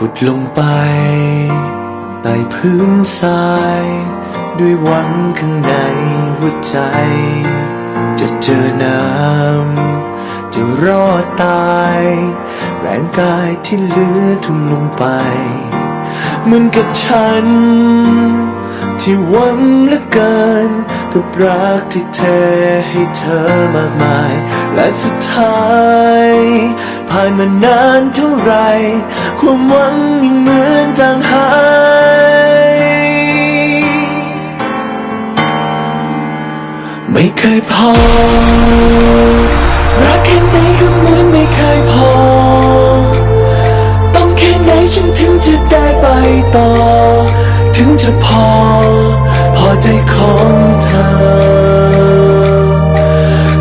ขุดลงไปใต้พื้นทราย ด้วยหวังข้างในหัวใจ จะเจอน้ำจะรอดตาย แรงกายที่เหลือทุ่มลงไป เหมือนกับฉัน ที่หวังเหลือเกิน กับรักที่เทให้เธอมากมาย และสุดท้าย ผ่านมานานเท่าไร ความหวังยังเหมือนจางหายไม่เคยพอ รักแค่ไหนก็เหมือนไม่เคยพอ ต้องแค่ไหนฉันถึงจะได้ไปต่อ ถึงจะพอ อใจของเธอ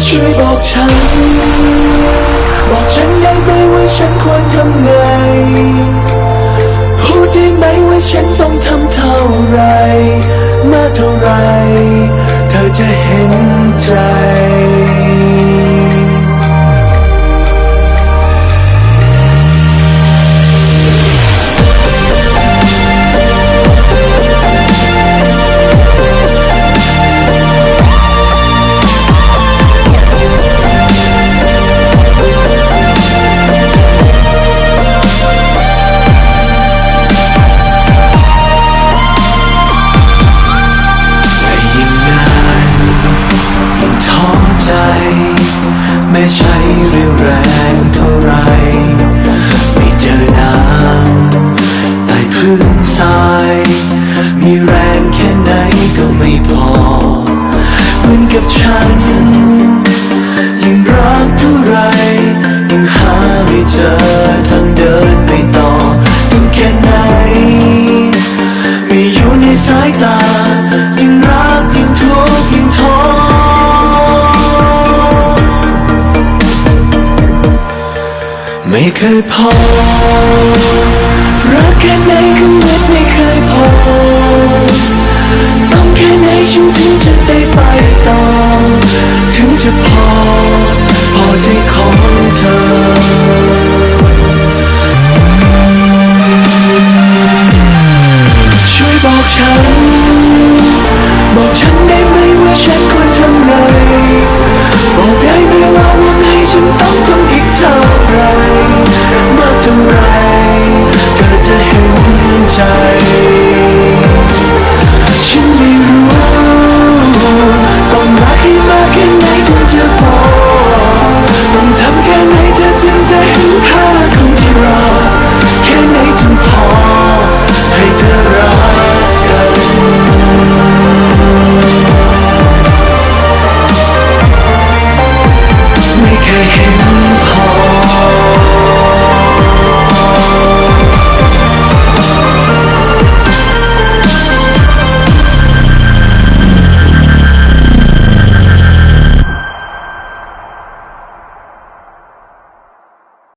ช่วยบอกฉัน บอกฉันได้ไหมว่าฉันควรทำไง พูดได้ไหมว่าฉันต้องทำเท่าไรมากเท่าไร เธอจะเห็นใจ มีแรงแค่ไหนก็ไม่พอเหมือนกับฉัน ยิ่งรักเท่าไร ยิ่งหาไม่เจอทางเดินไปต่อยิ่งแค่ไหน ไม่อยู่ในสายตา ยิ่งรักยิ่งทุกข์ยิ่งท้อไม่เคยพอรักแค่ไหนก็เหมือนไม่เคยพอ